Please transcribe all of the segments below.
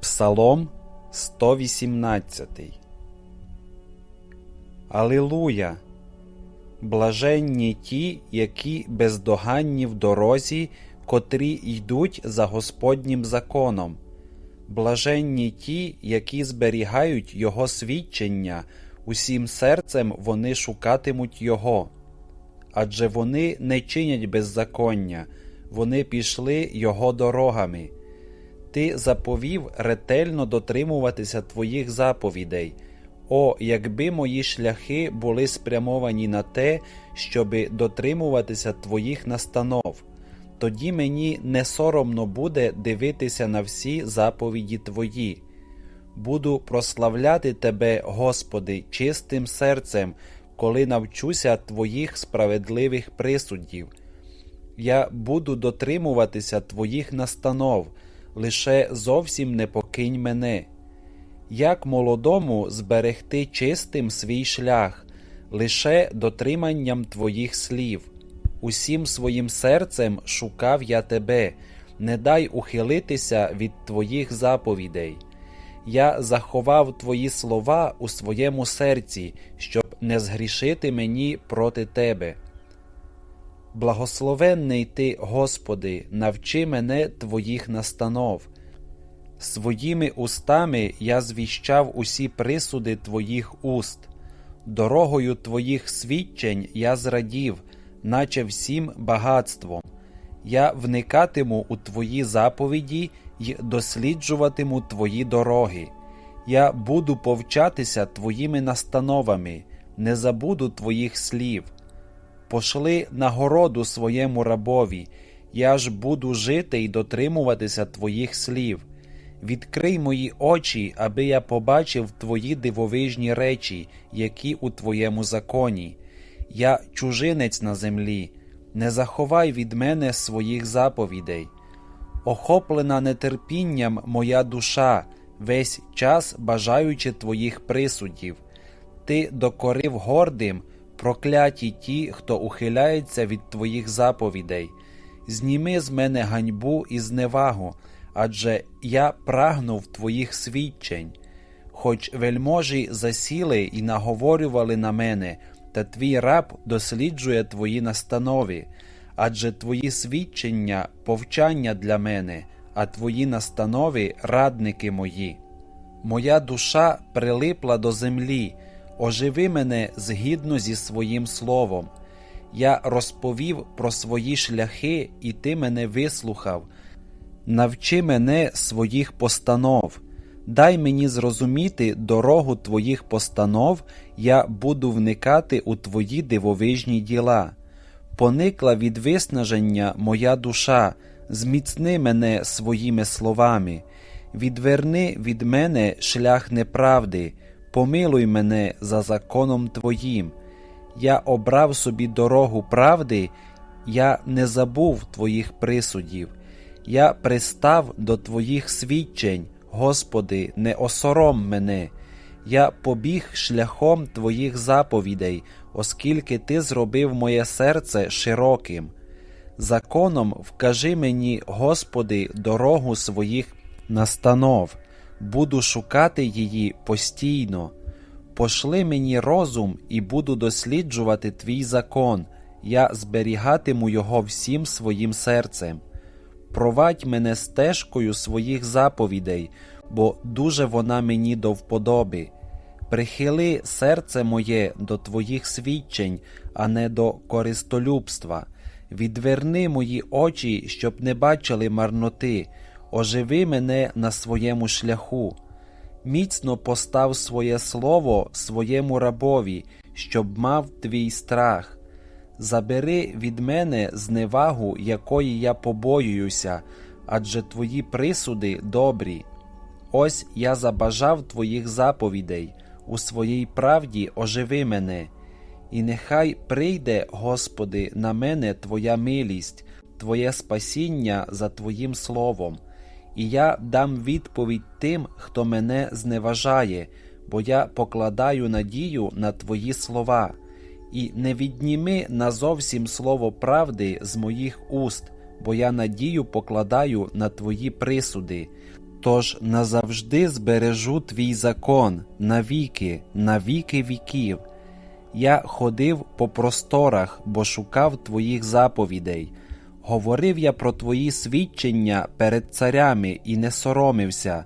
Псалом 118 Алілуя! Блаженні ті, які бездоганні в дорозі, котрі йдуть за Господнім законом. Блаженні ті, які зберігають Його свідчення, усім серцем вони шукатимуть Його. Адже вони не чинять беззаконня, вони пішли Його дорогами. Ти заповів ретельно дотримуватися твоїх заповідей. О, якби мої шляхи були спрямовані на те, щоби дотримуватися твоїх настанов, тоді мені не соромно буде дивитися на всі заповіді Твої. Буду прославляти Тебе, Господи, чистим серцем, коли навчуся Твоїх справедливих присудів. Я буду дотримуватися Твоїх настанов, лише зовсім не покинь мене. Як молодому зберегти чистим свій шлях, лише дотриманням Твоїх слів. Усім своїм серцем шукав я Тебе, не дай ухилитися від Твоїх заповідей. Я заховав Твої слова у своєму серці, щоб не згрішити мені проти Тебе. Благословенний Ти, Господи, навчи мене Твоїх настанов. Своїми устами я звіщав усі присуди Твоїх уст, дорогою Твоїх свідчень я зрадів, наче всім багатством. Я вникатиму у Твої заповіді й досліджуватиму Твої дороги. Я буду повчатися Твоїми настановами, не забуду Твоїх слів. Пошли нагороду своєму рабові, я ж буду жити й дотримуватися Твоїх слів. Відкрий мої очі, аби я побачив Твої дивовижні речі, які у Твоєму законі. Я чужинець на землі, не заховай від мене своїх заповідей. Охоплена нетерпінням моя душа, весь час бажаючи Твоїх присудів. Ти докорив гордим, прокляті ті, хто ухиляється від Твоїх заповідей. Зніми з мене ганьбу і зневагу, адже я прагнув Твоїх свідчень. Хоч вельможі засіли і наговорювали на мене, та твій раб досліджує твої настанови, адже твої свідчення повчання для мене, а твої настанови радники мої. Моя душа прилипла до землі, оживи мене згідно зі своїм словом. Я розповів про свої шляхи, і ти мене вислухав. Навчи мене своїх постанов. Дай мені зрозуміти дорогу Твоїх постанов, я буду вникати у Твої дивовижні діла. Поникла від виснаження моя душа, зміцни мене своїми словами, відверни від мене шлях неправди, помилуй мене за законом Твоїм. Я обрав собі дорогу правди, я не забув Твоїх присудів, я пристав до Твоїх свідчень. Господи, не осором мене, я побіг шляхом Твоїх заповідей, оскільки Ти зробив моє серце широким. Законом вкажи мені, Господи, дорогу своїх настанов, буду шукати її постійно. Пошли мені розум і буду досліджувати Твій закон, я зберігатиму його всім своїм серцем провадь мене стежкою своїх заповідей, бо дуже вона мені до вподоби. Прихили серце моє до Твоїх свідчень, а не до користолюбства. Відверни мої очі, щоб не бачили марноти, оживи мене на своєму шляху. Міцно постав своє слово своєму рабові, щоб мав твій страх. Забери від мене зневагу, якої я побоююся, адже твої присуди добрі. Ось я забажав твоїх заповідей, у своїй правді оживи мене, і нехай прийде, Господи, на мене Твоя милість, Твоє спасіння за Твоїм словом, і я дам відповідь тим, хто мене зневажає, бо я покладаю надію на Твої слова і не відніми назовсім слово правди з моїх уст, бо я надію покладаю на твої присуди. Тож назавжди збережу твій закон навіки, навіки віків. Я ходив по просторах, бо шукав твоїх заповідей. Говорив я про твої свідчення перед царями і не соромився,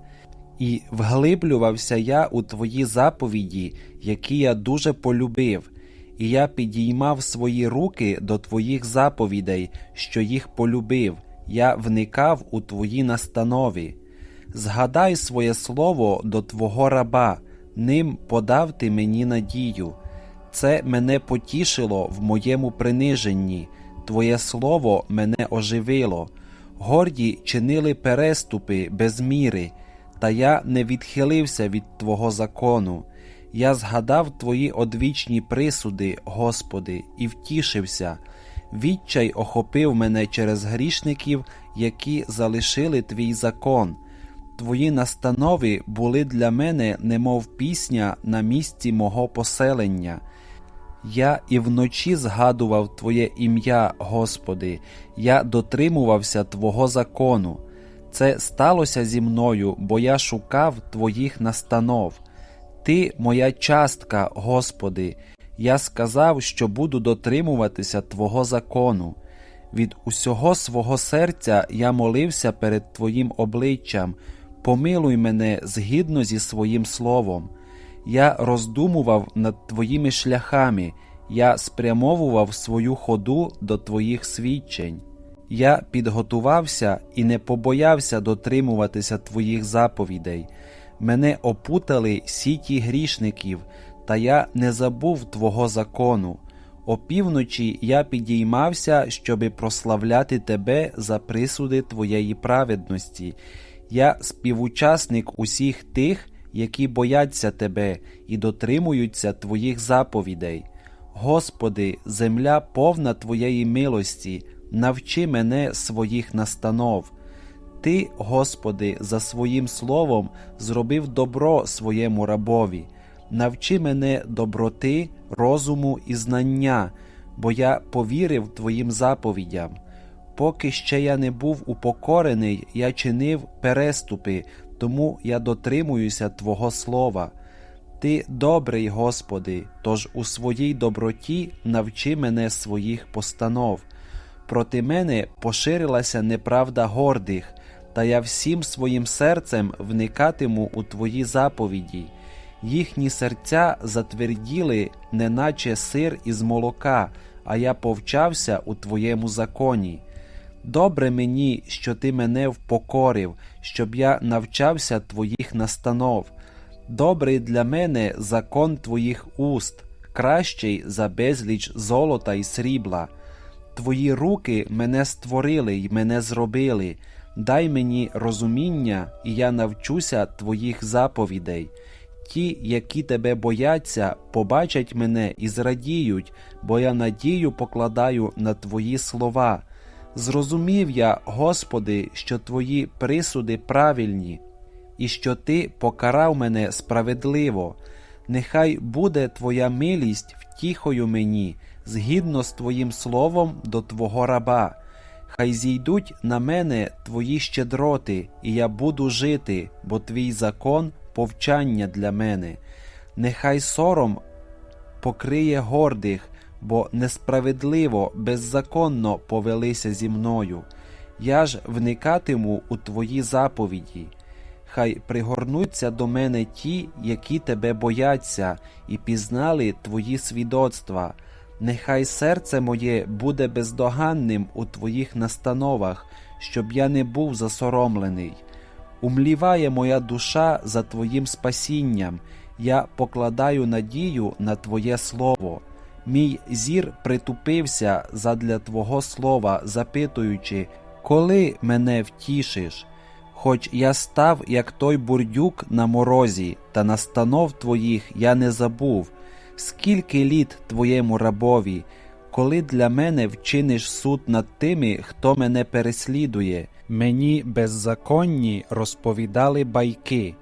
і вглиблювався я у твої заповіді, які я дуже полюбив, і я підіймав свої руки до твоїх заповідей, що їх полюбив, я вникав у твої настанови. Згадай своє слово до Твого раба, ним подав ти мені надію. Це мене потішило в моєму приниженні, Твоє слово мене оживило. Горді чинили переступи без міри, та я не відхилився від Твого закону. Я згадав Твої одвічні присуди, Господи, і втішився. Відчай охопив мене через грішників, які залишили Твій закон. Твої настанови були для мене, немов пісня на місці мого поселення. Я і вночі згадував Твоє ім'я, Господи, я дотримувався Твого закону. Це сталося зі мною, бо я шукав Твоїх настанов. Ти моя частка, Господи, я сказав, що буду дотримуватися Твого закону. Від усього свого серця я молився перед Твоїм обличчям, помилуй мене згідно зі своїм словом. Я роздумував над Твоїми шляхами, я спрямовував свою ходу до Твоїх свідчень. Я підготувався і не побоявся дотримуватися Твоїх заповідей. Мене опутали сіті грішників, та я не забув Твого закону. Опівночі я підіймався, щоби прославляти Тебе за присуди Твоєї праведності. Я співучасник усіх тих, які бояться Тебе і дотримуються Твоїх заповідей. Господи, земля повна Твоєї милості, навчи мене своїх настанов. Ти, Господи, за своїм словом зробив добро своєму рабові. Навчи мене доброти, розуму і знання, бо я повірив Твоїм заповідям. Поки ще я не був упокорений, я чинив переступи, тому я дотримуюся Твого слова. Ти добрий, Господи, тож у своїй доброті навчи мене своїх постанов. Проти мене поширилася неправда гордих, та я всім своїм серцем вникатиму у Твої заповіді. Їхні серця затверділи, неначе сир із молока, а я повчався у Твоєму законі. Добре мені, що ти мене впокорив, щоб я навчався Твоїх настанов. Добрий для мене закон Твоїх уст, кращий за безліч золота й срібла. Твої руки мене створили й мене зробили. Дай мені розуміння, і я навчуся Твоїх заповідей. Ті, які тебе бояться, побачать мене і зрадіють, бо я надію покладаю на Твої слова. Зрозумів я, Господи, що Твої присуди правильні, і що Ти покарав мене справедливо. Нехай буде Твоя милість втіхою мені, згідно з Твоїм словом до Твого раба. Хай зійдуть на мене Твої щедроти, і я буду жити, бо Твій закон повчання для мене. Нехай сором покриє гордих, бо несправедливо, беззаконно повелися зі мною. Я ж вникатиму у Твої заповіді. Хай пригорнуться до мене ті, які тебе бояться, і пізнали Твої свідоцтва. Нехай серце моє буде бездоганним у Твоїх настановах, щоб я не був засоромлений. Умліває моя душа за Твоїм спасінням, я покладаю надію на Твоє Слово. Мій зір притупився задля Твого слова, запитуючи, коли мене втішиш? Хоч я став, як той бурдюк на морозі, та настанов Твоїх я не забув. Скільки літ Твоєму рабові, коли для мене вчиниш суд над тими, хто мене переслідує, мені беззаконні розповідали байки,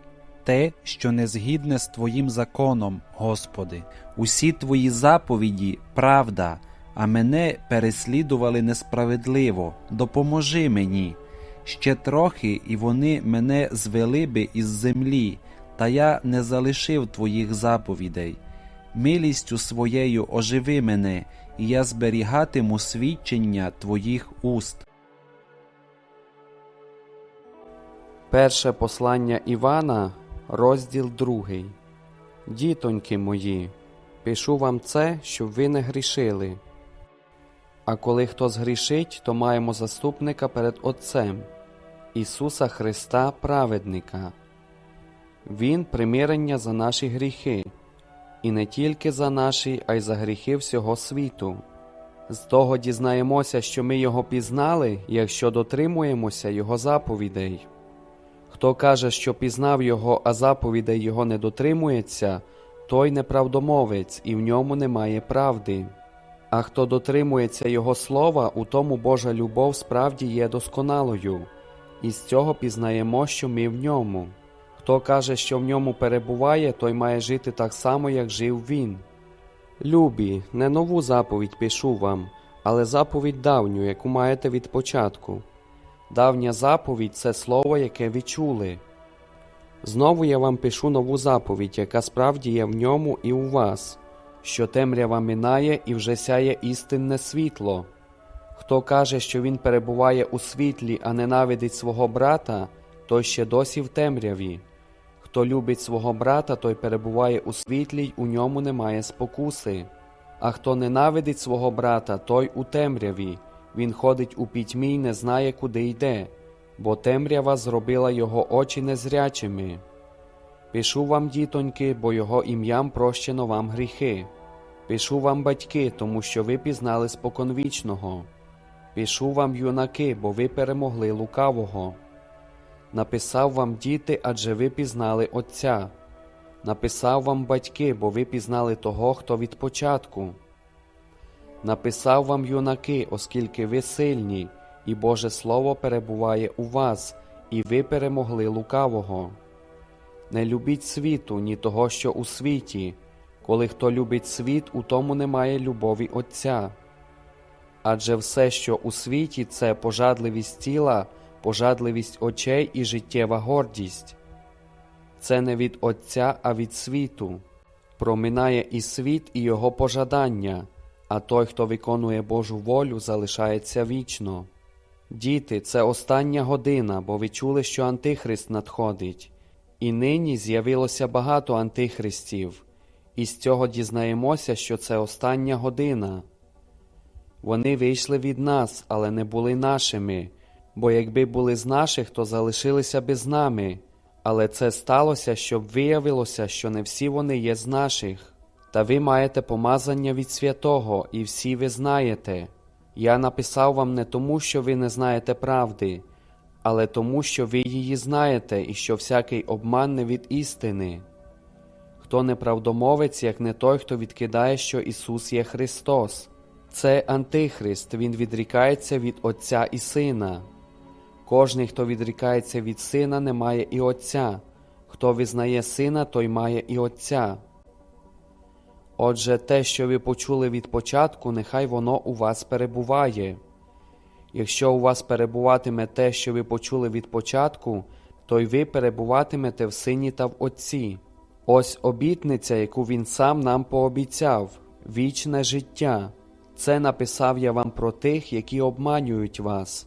те, що не згідне з Твоїм законом, Господи, усі Твої заповіді правда, а мене переслідували несправедливо. Допоможи мені. Ще трохи, і вони мене звели би із землі, та я не залишив твоїх заповідей. Милістю своєю оживи мене, і я зберігатиму свідчення твоїх уст. Перше послання Івана, розділ другий. Дітоньки мої, пишу вам це, щоб ви не грішили. А коли хто згрішить, то маємо заступника перед Отцем Ісуса Христа, праведника. Він примирення за наші гріхи, і не тільки за наші, а й за гріхи всього світу. З того дізнаємося, що ми Його пізнали, якщо дотримуємося Його заповідей. Хто каже, що пізнав його, а заповідей його не дотримується, той неправдомовець, і в ньому немає правди. А хто дотримується Його слова, у тому Божа любов справді є досконалою, і з цього пізнаємо, що ми в ньому. Хто каже, що в ньому перебуває, той має жити так само, як жив він. Любі, не нову заповідь пишу вам, але заповідь давню, яку маєте від початку. Давня заповідь це слово, яке ви чули. Знову я вам пишу нову заповідь, яка справді є в ньому і у вас, що темрява минає і вже сяє істинне світло. Хто каже, що він перебуває у світлі, а ненавидить свого брата, той ще досі в темряві. Хто любить свого брата, той перебуває у світлі й у ньому немає спокуси. А хто ненавидить свого брата, той у темряві. Він ходить у пітьмі й не знає, куди йде, бо темрява зробила його очі незрячими. Пишу вам, дітоньки, бо його ім'ям прощено вам гріхи. Пишу вам, батьки, тому що ви пізнали споконвічного. Пишу вам, юнаки, бо ви перемогли лукавого. Написав вам діти, адже ви пізнали Отця. Написав вам батьки, бо ви пізнали того, хто від початку. Написав вам, юнаки, оскільки ви сильні, і Боже Слово перебуває у вас, і ви перемогли лукавого. Не любіть світу, ні того, що у світі. Коли хто любить світ, у тому немає любові Отця. Адже все, що у світі, це пожадливість тіла, пожадливість очей і життєва гордість. Це не від Отця, а від світу. Проминає і світ, і його пожадання а той, хто виконує Божу волю, залишається вічно. Діти, це остання година, бо ви чули, що Антихрист надходить, і нині з'явилося багато антихристів, і з цього дізнаємося, що це остання година. Вони вийшли від нас, але не були нашими, бо якби були з наших, то залишилися би з нами. Але це сталося, щоб виявилося, що не всі вони є з наших. Та ви маєте помазання від святого, і всі ви знаєте. Я написав вам не тому, що ви не знаєте правди, але тому, що ви її знаєте, і що всякий обман не від істини. Хто неправдомовець, як не той, хто відкидає, що Ісус є Христос. Це Антихрист, Він відрікається від Отця і Сина. Кожний, хто відрікається від Сина, не має і Отця. Хто визнає Сина, той має і Отця. Отже, те, що ви почули від початку, нехай воно у вас перебуває. Якщо у вас перебуватиме те, що ви почули від початку, то й ви перебуватимете в сині та в Отці. Ось обітниця, яку Він сам нам пообіцяв вічне життя. Це написав я вам про тих, які обманюють вас.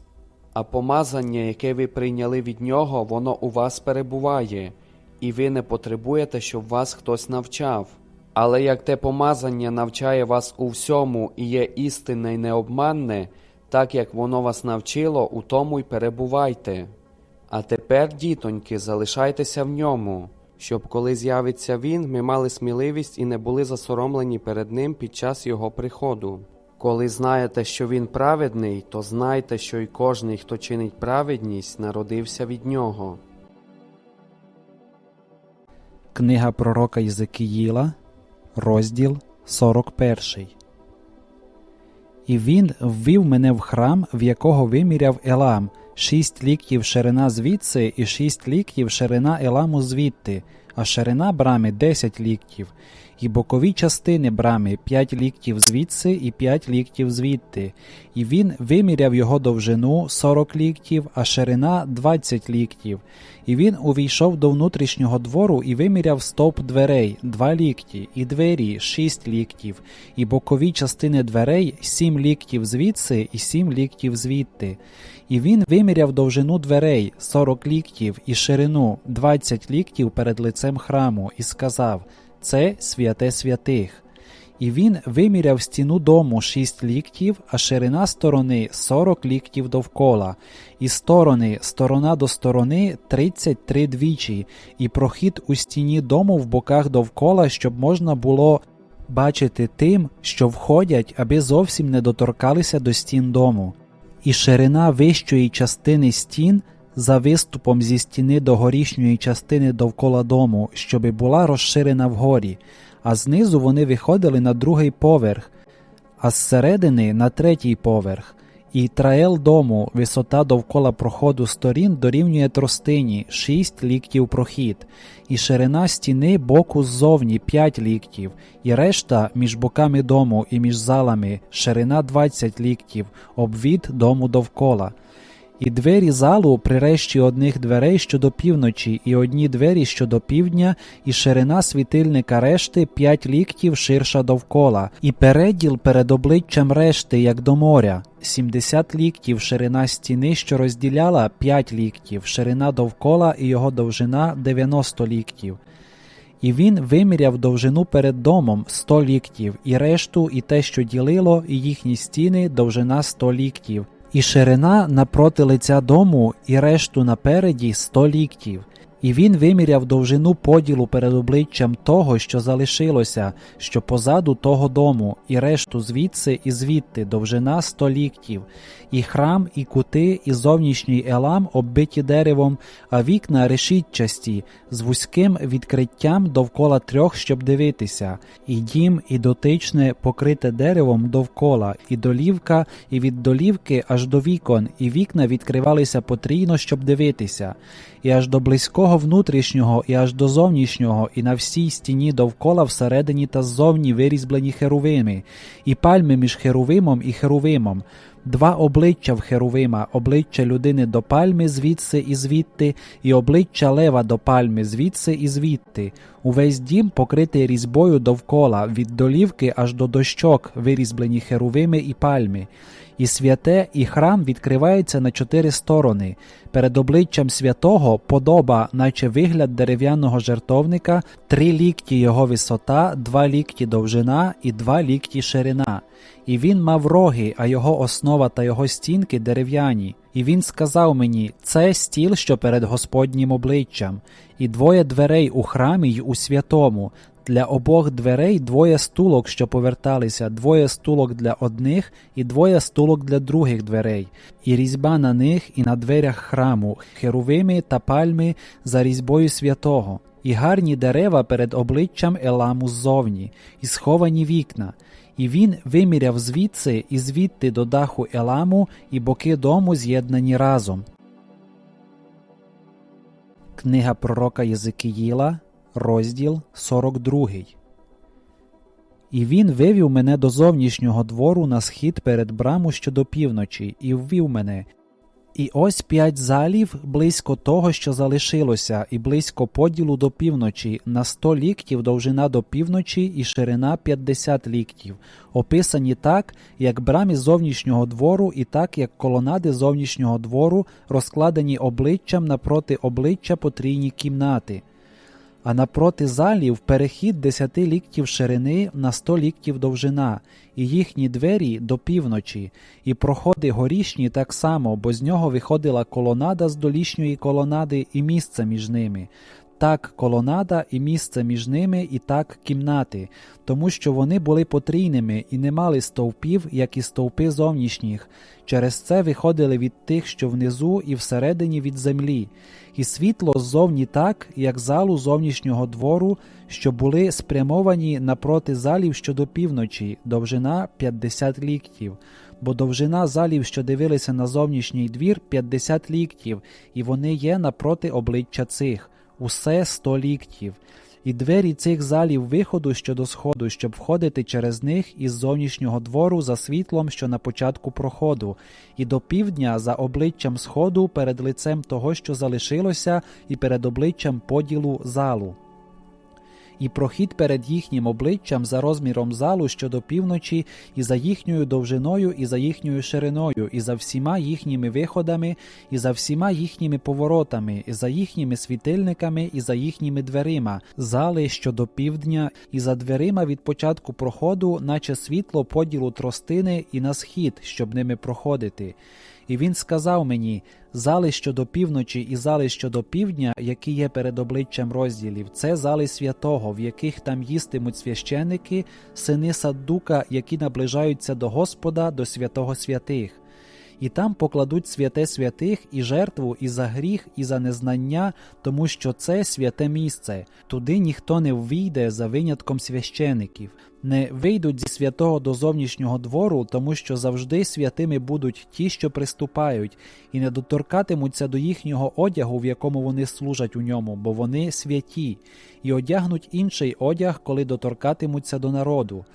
А помазання, яке ви прийняли від нього, воно у вас перебуває, і ви не потребуєте, щоб вас хтось навчав. Але як те помазання навчає вас у всьому і є істинне й необманне, так як воно вас навчило, у тому й перебувайте. А тепер, дітоньки, залишайтеся в ньому, щоб коли з'явиться він, ми мали сміливість і не були засоромлені перед ним під час його приходу. Коли знаєте, що він праведний, то знайте, що й кожний, хто чинить праведність, народився від нього. Книга пророка Єзекіїла, розділ 41. І він ввів мене в храм, в якого виміряв Елам, шість ліктів ширина звідси і шість ліктів ширина Еламу звідти, а ширина брами десять ліктів. І бокові частини брами 5 ліктів звідси і 5 ліктів звідти. І він виміряв його довжину 40 ліктів, а ширина 20 ліктів. І він увійшов до внутрішнього двору і виміряв стовп дверей 2 лікті, і двері 6 ліктів, і бокові частини дверей 7 ліктів звідси і 7 ліктів звідти. І він виміряв довжину дверей 40 ліктів і ширину 20 ліктів перед лицем храму, і сказав: Це святе святих. І він виміряв стіну дому 6 ліктів, а ширина сторони 40 ліктів довкола, і сторони сторона до сторони 33 двічі, і прохід у стіні дому в боках довкола, щоб можна було бачити тим, що входять, аби зовсім не доторкалися до стін дому. І ширина вищої частини стін за виступом зі стіни до горішньої частини довкола дому, щоби була розширена вгорі, а знизу вони виходили на другий поверх, а зсередини на третій поверх. І траел дому, висота довкола проходу сторін дорівнює тростині 6 ліктів прохід, і ширина стіни боку ззовні 5 ліктів, і решта між боками дому і між залами ширина 20 ліктів, обвід дому довкола. І двері залу при решті одних дверей щодо півночі, і одні двері щодо півдня, і ширина світильника решти п'ять ліктів ширша довкола, і переділ перед обличчям решти, як до моря, 70 ліктів ширина стіни, що розділяла 5 ліктів, ширина довкола і його довжина 90 ліктів. І він виміряв довжину перед домом 100 ліктів, і решту, і те, що ділило, і їхні стіни довжина 100 ліктів, і ширина напроти лиця дому, і решту напереді сто ліктів. І він виміряв довжину поділу перед обличчям того, що залишилося, що позаду того дому, і решту звідси і звідти довжина 100 ліктів, і храм, і кути, і зовнішній елам оббиті деревом, а вікна решітчасті, з вузьким відкриттям довкола трьох, щоб дивитися, і дім, і дотичне покрите деревом довкола, і долівка, і від долівки аж до вікон, і вікна відкривалися потрійно, щоб дивитися, і аж до близького внутрішнього, і аж до зовнішнього, і на всій стіні довкола всередині та ззовні вирізблені херувими, і пальми між херувимом і херувимом. Два обличчя в Херувима, обличчя людини до пальми звідси і звідти, і обличчя лева до пальми звідси і звідти. Увесь дім покритий різьбою довкола, від долівки аж до дощок, вирізблені херувими і пальми. І святе, і храм відкриваються на чотири сторони. Перед обличчям святого подоба, наче вигляд дерев'яного жертовника, три лікті його висота, два лікті довжина і два лікті ширина. І він мав роги, а його основа та його стінки дерев'яні. І він сказав мені: це стіл, що перед Господнім обличчям, і двоє дверей у храмі й у святому. Для обох дверей двоє стулок, що поверталися, двоє стулок для одних і двоє стулок для других дверей, і різьба на них і на дверях храму, херувими та пальми за різьбою святого, і гарні дерева перед обличчям Еламу ззовні, і сховані вікна. І він виміряв звідси і звідти до даху Еламу, і боки дому з'єднані разом. Книга пророка Єзикіїла, розділ 42. І він вивів мене до зовнішнього двору на схід перед браму щодо півночі, і ввів мене. І ось п'ять залів близько того, що залишилося, і близько поділу до півночі, на сто ліктів довжина до півночі і ширина 50 ліктів, описані так, як брамі зовнішнього двору, і так, як колонади зовнішнього двору, розкладені обличчям напроти обличчя потрійні кімнати. А напроти залів перехід десяти ліктів ширини на сто ліктів довжина, і їхні двері до півночі, і проходи горішні так само, бо з нього виходила колонада з долішньої колонади і місце між ними. Так колонада і місце між ними, і так кімнати, тому що вони були потрійними і не мали стовпів, як і стовпи зовнішніх. Через це виходили від тих, що внизу, і всередині від землі, і світло ззовні так, як залу зовнішнього двору, що були спрямовані напроти залів щодо півночі, довжина 50 ліктів. Бо довжина залів, що дивилися на зовнішній двір, 50 ліктів, і вони є напроти обличчя цих усе сто ліктів, і двері цих залів виходу щодо сходу, щоб входити через них із зовнішнього двору за світлом, що на початку проходу, і до півдня за обличчям сходу перед лицем того, що залишилося, і перед обличчям поділу залу. І прохід перед їхнім обличчям за розміром залу щодо півночі, і за їхньою довжиною, і за їхньою шириною, і за всіма їхніми виходами, і за всіма їхніми поворотами, і за їхніми світильниками, і за їхніми дверима, зали щодо півдня, і за дверима від початку проходу, наче світло поділу тростини, і на схід, щоб ними проходити. І він сказав мені: зали щодо півночі і зали щодо півдня, які є перед обличчям розділів, це зали святого, в яких там їстимуть священики, сини Саддука, які наближаються до Господа, до святого святих. І там покладуть святе святих і жертву і за гріх, і за незнання, тому що це святе місце. Туди ніхто не ввійде за винятком священиків, не вийдуть зі святого до зовнішнього двору, тому що завжди святими будуть ті, що приступають, і не доторкатимуться до їхнього одягу, в якому вони служать у ньому, бо вони святі, і одягнуть інший одяг, коли доторкатимуться до народу.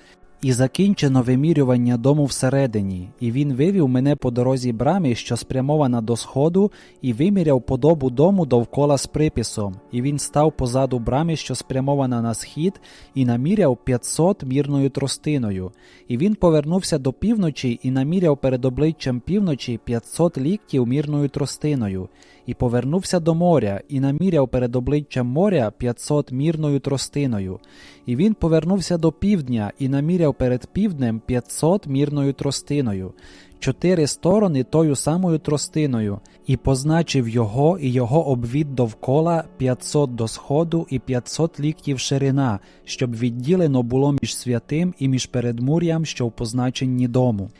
І закінчено вимірювання дому всередині, і він вивів мене по дорозі брами, що спрямована до сходу, і виміряв подобу дому довкола з приписом, і він став позаду брами, що спрямована на схід, і наміряв 500 мірною тростиною. І він повернувся до півночі і наміряв перед обличчям півночі 500 ліктів мірною тростиною, і повернувся до моря, і наміряв перед обличчям моря 500 мірною тростиною. І він повернувся до півдня і наміряв перед півднем 500 мірною тростиною, чотири сторони тою самою тростиною, і позначив його і його обвід довкола 500 до сходу і 500 ліктів ширина, щоб відділено було між святим і між передмур'ям, що в позначенні дому.